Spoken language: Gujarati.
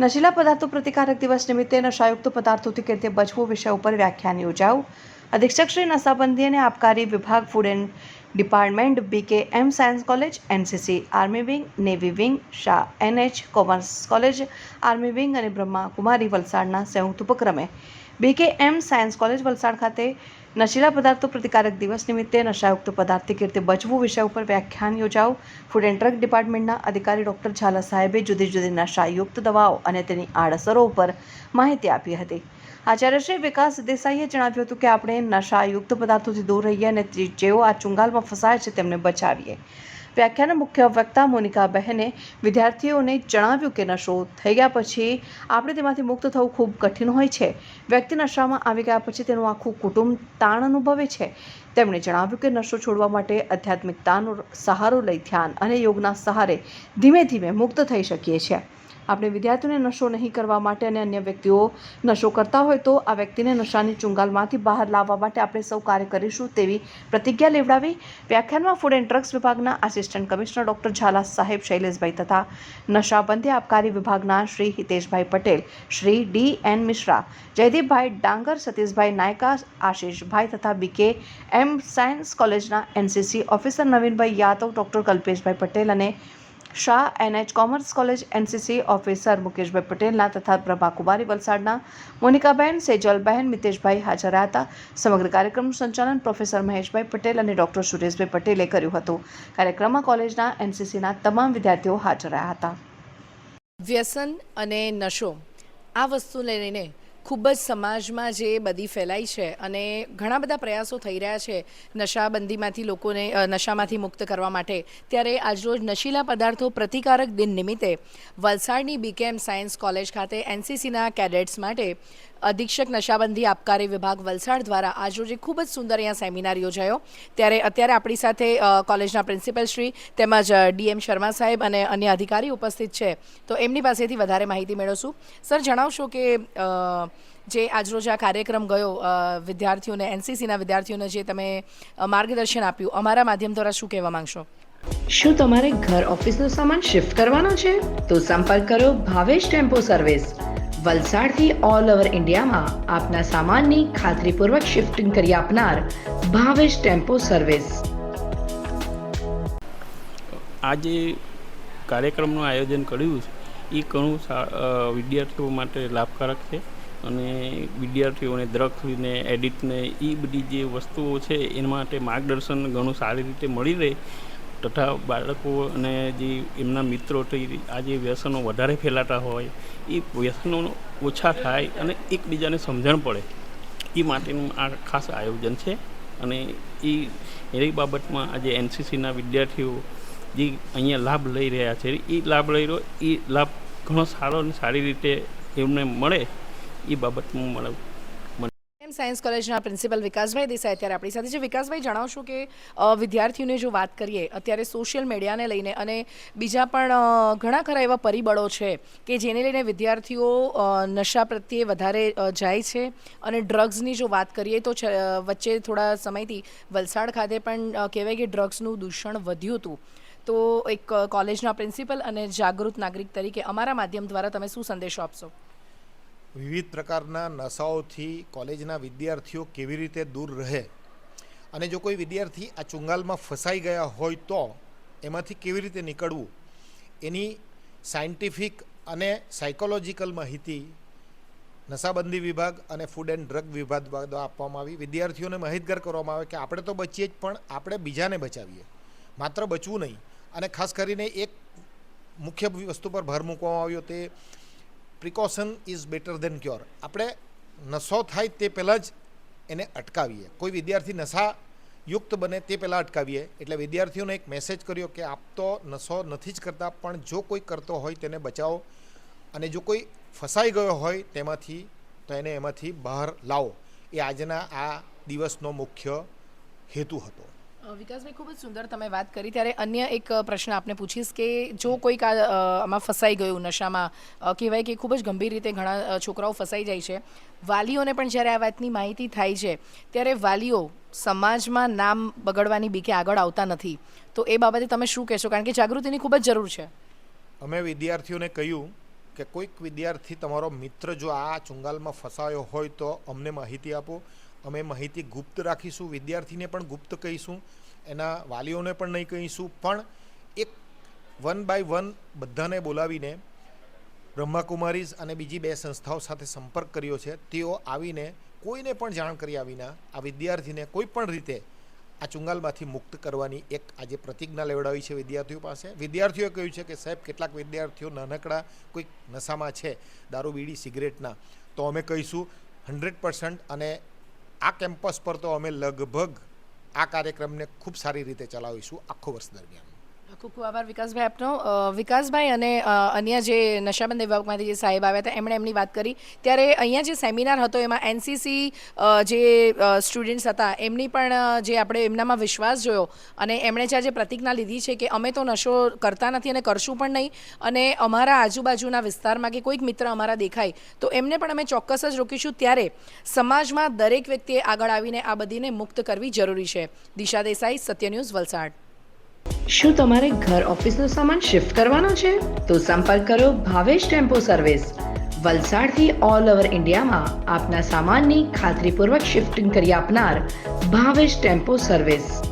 નશીલા પદાર્થો પ્રતિકારક દિવસ નિમિત્તે નશાયુક્ત પદાર્થોથી કે તે બચવું વિષય ઉપર વ્યાખ્યાન યોજાવું અધિક્ષક શ્રી નશાબંધી અને આબકારી વિભાગ food and department BK M science college NCC army wing navy wing Shah NH commerce college army wing અને બ્રહ્મા કુમારી વલસાડના સંયુક્ત ઉપક્રમે BK M science college Valsad ખાતે નશીલા પદાર્થો પ્રતિકારક દિવસ નિમિત્તે નશાયુક્ત પદાર્થથી કીર્તિ બચવું વિષય ઉપર વ્યાખ્યાન યોજાઓ ફૂડ એન્ડ ડ્રગ ડિપાર્ટમેન્ટના અધિકારી ડૉક્ટર ઝાલા સાહેબે જુદી જુદી નશાયુક્ત દવાઓ અને તેની આડઅસરો ઉપર માહિતી આપી હતી. આચાર્ય શ્રી વિકાસ દેસાઈએ જણાવ્યું હતું કે આપણે નશાયુક્ત પદાર્થોથી દૂર રહીએ અને જેઓ આ ચુંગાલમાં ફસાય છે તેમને બચાવીએ. વ્યાખ્યાના મુખ્ય વક્તા મોનિકા બહેને વિદ્યાર્થીઓને જણાવ્યું કે નશો થઈ ગયા પછી આપણે તેમાંથી મુક્ત થવું ખૂબ કઠિન હોય છે. વ્યક્તિ નશામાં આવી ગયા પછી તેનું આખું કુટુંબ તાણ અનુભવે છે. તેમણે જણાવ્યું કે નશો છોડવા માટે આધ્યાત્મિકતાનો સહારો લઈ ધ્યાન અને યોગના સહારે ધીમે ધીમે મુક્ત થઈ શકીએ છીએ. આપણે વિદ્યાર્થીઓને નશો નહીં કરવા માટે અને અન્ય વ્યક્તિઓ નશો કરતા હોય તો આ વ્યક્તિને નશાની ચુંગાલમાંથી બહાર લાવવા માટે આપણે સૌ કાર્ય કરીશું તેવી પ્રતિજ્ઞા લેવડાવી વ્યાખ્યાનમાં ફૂડ એન્ડ ડ્રગ્સ વિભાગના આસિસ્ટન્ટ કમિશનર ડોક્ટર ઝાલા સાહેબ શૈલેષભાઈ તથા નશાબંધી આબકારી વિભાગના શ્રી હિતેશભાઈ પટેલ, શ્રી ડી એન મિશ્રા, જયદીપભાઈ ડાંગર, સતીશભાઈ નાયકા, આશીષભાઈ તથા બીકે એમ સાયન્સ કોલેજના NCC officer Navinbhai Yadav doctor Kalpeshbhai Patel અને Shah NH commerce college NCC officer Mukeshbhai પટેલના તથા પ્રભા કુમારી વલસાડના મોનિકાબેન, સેજલબહેન, મિતેશભાઈ હાજર હતા. સમગ્ર કાર્યક્રમનું સંચાલન પ્રોફેસર મહેશભાઈ પટેલ અને ડોક્ટર સુરેશભાઈ પટેલે કર્યું હતું. કાર્યક્રમમાં કોલેજના એનસીસીના તમામ વિદ્યાર્થીઓ હાજર રહ્યા હતા. વ્યસન અને નશો, આ વસ્તુને લઈને ખૂબ જ સમાજમાં જે બધી ફેલાઈ છે અને ઘણા બધા પ્રયાસો થઈ રહ્યા છે નશાબંધીમાંથી લોકોને નશામાંથી મુક્ત કરવા માટે. ત્યારે આજરોજ નશીલા પદાર્થો પ્રતિકારક દિન નિમિત્તે વલસાડની બીકેએમ સાયન્સ કોલેજ ખાતે એનસીસીના કેડેટ્સ માટે અધિક્ષક નશાબંધી આબકારી વિભાગ વલસાડ દ્વારા આજરોજે ખૂબ જ સુંદર અહીંયા સેમિનાર યોજાયો. ત્યારે અત્યારે આપણી સાથે કોલેજના પ્રિન્સિપલ શ્રી તેમજ ડીએમ શર્મા સાહેબ અને અન્ય અધિકારી ઉપસ્થિત છે. તો એમની પાસેથી વધારે માહિતી મેળવશું. સર, જણાવશો કે જે આજરોજ આ કાર્યક્રમ ગયો વિદ્યાર્થીઓને એનસીસીના વિદ્યાર્થીઓને જે તમે માર્ગદર્શન આપ્યું અમારા માધ્યમ દ્વારા શું કહેવા માંગશો? શું તમારે ઘર ઓફિસનો સામાન શિફ્ટ કરવાનો છે? તો સંપર્ક કરો ભાવેશ ટેમ્પો સર્વિસ. વલસાડથી ઓલ ઓવર ઇન્ડિયામાં આપના સામાનની ખાતરીપૂર્વક શિફ્ટિંગ કરી આપનાર ભાવેશ ટેમ્પો સર્વિસ. આજે કાર્યક્રમનું આયોજન કર્યું છે એ ઘણું વિદ્યાર્થીઓ માટે લાભકારક છે. અને વિદ્યાર્થીઓને ડ્રગ્સને એડિટને એ બધી જે વસ્તુઓ છે, એના માટે માર્ગદર્શન ઘણું સારી રીતે મળી રહે. તથા બાળકો અને જે એમના મિત્રોથી આ જે વ્યસનો વધારે ફેલાતા હોય, એ વ્યસનો ઓછા થાય અને એકબીજાને સમજણ પડે. એ માટેનું આ ખાસ આયોજન છે અને એ એ બાબતમાં આજે એનસીસીના વિદ્યાર્થીઓ જે અહીંયા લાભ લઈ રહ્યા છે એ લાભ લઈ રહ્યો એ લાભ ઘણો સારો અને સારી રીતે એમને મળે. એ બાબતનું મને એમ સાયન્સ કોલેજના પ્રિન્સિપલ વિકાસભાઈ દેસાઈ અત્યારે આપણી સાથે છે. વિકાસભાઈ, જણાવશો કે વિદ્યાર્થીઓને જો વાત કરીએ, અત્યારે સોશિયલ મીડિયાને લઈને અને બીજા પણ ઘણા ખરા એવા પરિબળો છે કે જેને લઈને વિદ્યાર્થીઓ નશા પ્રત્યે વધારે જાય છે અને ડ્રગ્સની જો વાત કરીએ તો વચ્ચે થોડા સમયથી વલસાડ ખાતે પણ કહેવાય કે ડ્રગ્સનું દૂષણ વધ્યું હતું. તો એક કોલેજના પ્રિન્સિપલ અને જાગૃત નાગરિક તરીકે અમારા માધ્યમ દ્વારા તમે શું સંદેશો આપશો? વિવિધ પ્રકારના નશાઓથી કોલેજના વિદ્યાર્થીઓ કેવી રીતે દૂર રહે? અને જો કોઈ વિદ્યાર્થી આ ચુંગાલમાં ફસાઈ ગયા હોય તો એમાંથી કેવી રીતે નીકળવું? એની સાયન્ટિફિક અને સાયકોલોજીકલ માહિતી નશાબંધી વિભાગ અને ફૂડ એન્ડ ડ્રગ વિભાગ દ્વારા આપવામાં આવી. વિદ્યાર્થીઓને માહિતગાર કરવામાં આવે કે આપણે તો બચીએ જ, પણ આપણે બીજાને બચાવીએ. માત્ર બચવું નહીં. અને ખાસ કરીને એક મુખ્ય વસ્તુ પર ભાર મૂકવામાં આવ્યો તે precaution is better than cure આપણે નશો થાય તે પહેલાં જ એને અટકાવીએ. કોઈ વિદ્યાર્થી નશા યુક્ત બને તે પહેલાં અટકાવીએ. એટલે વિદ્યાર્થીઓને એક મેસેજ કર્યો કે આપ તો નશો નથી જ કરતા, પણ જો કોઈ કરતો હોય તેને બચાવો અને જો કોઈ ફસાઈ ગયો હોય તેમાંથી, તો એને એમાંથી બહાર લાવો. એ આજના આ દિવસનો મુખ્ય હેતુ હતો. વિકાસભાઈ, ખૂબ જ સુંદર તમે વાત કરી. ત્યારે અન્ય એક પ્રશ્ન આપને પૂછીશ કે જો કોઈક આમાં ફસાઈ ગયું નશામાં કહેવાય કે ખૂબ જ ગંભીર રીતે ઘણા છોકરાઓ ફસાઈ જાય છે. વાલીઓને પણ જ્યારે આ વાતની માહિતી થાય છે, ત્યારે વાલીઓ સમાજમાં નામ બગડવાની બીકે આગળ આવતા નથી. તો એ બાબતે તમે શું કહેશો? કારણ કે જાગૃતિની ખૂબ જ જરૂર છે. અમે વિદ્યાર્થીઓને કહ્યું કે કોઈક વિદ્યાર્થી, તમારો મિત્ર જો આ ચુંગાલમાં ફસાયો હોય તો અમને માહિતી આપો. અમે માહિતી ગુપ્ત રાખીશું, વિદ્યાર્થીને પણ ગુપ્ત કહીશું, એના વાલીઓને પણ નહીં કહીશું, પણ એક વન બાય વન બધાને બોલાવીને બ્રહ્માકુમારીઝ અને બીજી બે સંસ્થાઓ સાથે સંપર્ક કર્યો છે. તેઓ આવીને કોઈને પણ જાણ કર્યા વિના આ વિદ્યાર્થીને કોઈ પણ રીતે આ ચુંગાલમાંથી મુક્ત કરવાની એક આજે પ્રતિજ્ઞા લેવડાવી છે વિદ્યાર્થીઓ પાસે. વિદ્યાર્થીઓએ કહ્યું છે કે, સાહેબ, કેટલાક વિદ્યાર્થીઓ નાનકડા કોઈક નશામાં છે, દારૂ, બીડી, સિગરેટના. તો અમે કહીશું હંડ્રેડ પર્સન્ટ અને આ કેમ્પસ પર તો અમે લગભગ આ કાર્યક્રમને ખૂબ સારી રીતે ચલાવીશું આખો વર્ષ દરમિયાન. ખૂબ ખૂબ આભાર વિકાસભાઈ આપનો. વિકાસભાઈ અને અન્ય જે નશાબંધ વિભાગમાંથી જે સાહેબ આવ્યા હતા, એમણે એમની વાત કરી. ત્યારે અહીંયા જે સેમિનાર હતો, એમાં એનસીસી જે સ્ટુડન્ટ્સ હતા, એમની પણ જે આપણે એમનામાં વિશ્વાસ જોયો અને એમણે જે આજે પ્રતિજ્ઞા લીધી છે કે અમે તો નશો કરતા નથી અને કરશું પણ નહીં અને અમારા આજુબાજુના વિસ્તારમાં કે કોઈક મિત્ર અમારા દેખાય, તો એમને પણ અમે ચોક્કસ જ રોકીશું. ત્યારે સમાજમાં દરેક વ્યક્તિએ આગળ આવીને આ બધીને મુક્ત કરવી જરૂરી છે. દિશા દેસાઈ, સત્ય ન્યૂઝ વલસાડ. શું તમારે ઘર ઓફિસનો સામાન શિફ્ટ કરવાનો છે? તો સંપર્ક કરો ભાવેશ ટેમ્પો સર્વિસ. વલસાડથી ઓલ ઓવર ઇન્ડિયામાં આપના સામાનની ખાતરીપૂર્વક શિફ્ટિંગ કરી આપનાર ભાવેશ ટેમ્પો સર્વિસ.